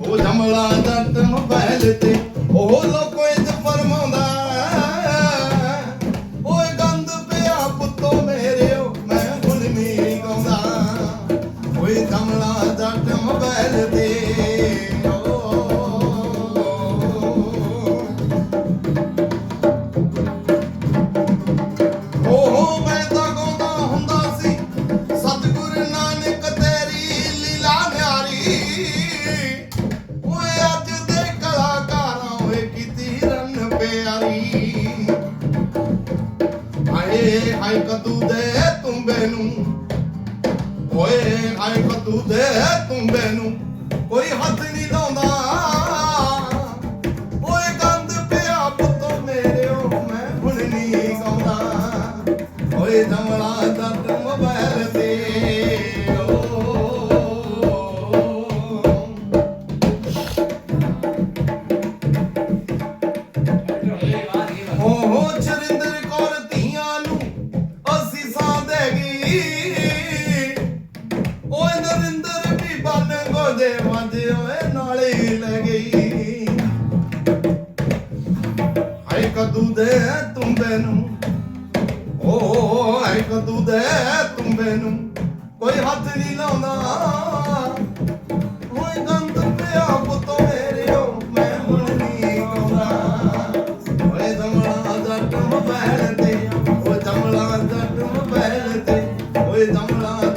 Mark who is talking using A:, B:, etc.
A: ਉਹ ਜਮਲਾ ਜੱਟ ਮੋਬਾਈਲ ਤੇ ਉਹ ਲੋਕੋ ਪਿਆਰੀ ਹਾਏ ਹਾਏ ਕਦੂ ਦੇ ਤੁੰਬੇ ਨੂੰ। ਓਏ, ਹਾਏ ਕਦੂ ਦੇ ਤੁੰਬੇ ਨੂੰ। ਕੋਈ ਹੱਥ ਨਹੀਂ ਲਾਉਂਦਾ। ਓਏ ਗੰਦ ਪਿਆ ਪੁੱਤੋ ਮੇਰਿਓ ਮੈਂ ਹੁਣ ਨਹੀਂ ਗਾਉਂਦਾ। ਓਏ ਜਮਲਾ ਜੱਟ ਕਦੂ ਦੇ ਤੁੰਬੇ ਨੂੰ। ਓ ਹਾਏ ਕਦੂ ਦੇ ਤੁੰਬੇ ਨੂੰ ਕੋਈ ਹੱਥ ਨਹੀਂ ਲਾਉਂਦਾ। ਦਮਲਾ ਦਾ ਟੁੰਬ ਪਹਿਲਦੇ ਓਏ ਦਮਲਾ ਦਾ ਟੁੰਬ ਪਹਿਲਦੇ ਓਏ ਦਮਲਾ